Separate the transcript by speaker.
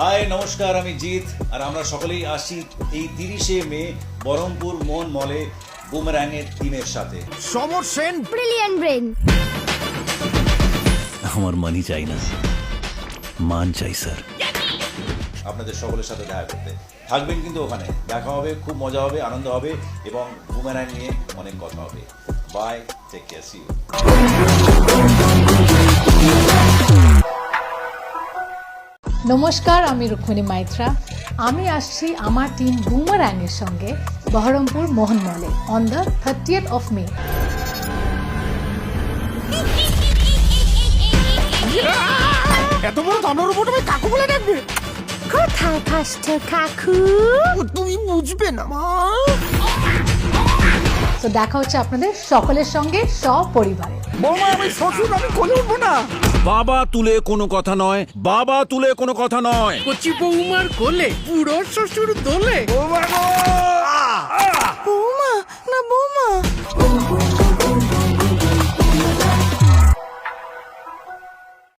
Speaker 1: High নমস্কার আমি জিৎ আর আমরা সকলেই আসি এই তিরিশে মে বহরমপুর মোহন মলে বুমরাং এর টিমের সাথে।
Speaker 2: সমর সেন।
Speaker 3: Brilliant brain.
Speaker 4: আমার মানি চাই না মান চাই স্যার।
Speaker 1: আপনাদের সকলের সাথে দেখা করতে। থাকবেন কিন্তু ওখানে। দেখা হবে খুব মজা হবে আনন্দ হবে এবং বুমেরাং নিয়ে অনেক কথা হবে। Bye take care see you
Speaker 5: নমস্কার আমি রুক্মিণী মাইত্রা। আমি আসছি আমার টিম বুমারাংয়ের সঙ্গে Baharampur মোহনমলে on the thirtieth of May
Speaker 2: এত বড় উপর তুমি কাকু বলে ডাকবে
Speaker 3: কোথায় ফার্স্ট কাকু?
Speaker 2: তুমি বুঝবে না মা।
Speaker 5: তো দেখা হচ্ছে আপনাদের সকলের সঙ্গে সপরিবারে।
Speaker 2: বৌমা আমি শ্বশুর আমি কোলে উঠবো না।
Speaker 6: বাবা তুলে কোনো কথা নয় বাবা তুলে কোনো কথা নয়।
Speaker 7: কচি বৌমার কোলে পুরো শ্বশুর দোলে।
Speaker 2: ও মা গো